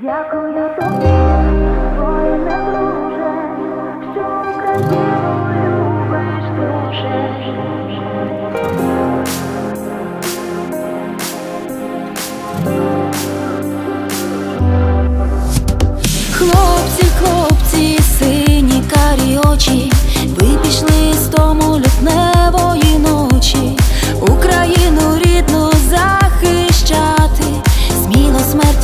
Дякую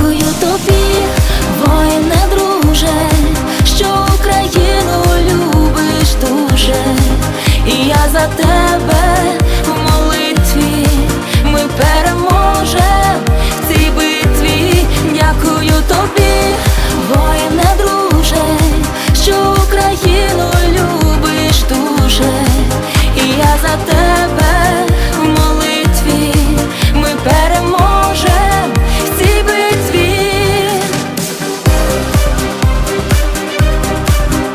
Дякую тобі, воїне, друже, що Україну любиш дуже, і я за тебе молитві, ми переможем в цій дякую тобі, воїне, друже, що Україну любиш дуже, я за тебе.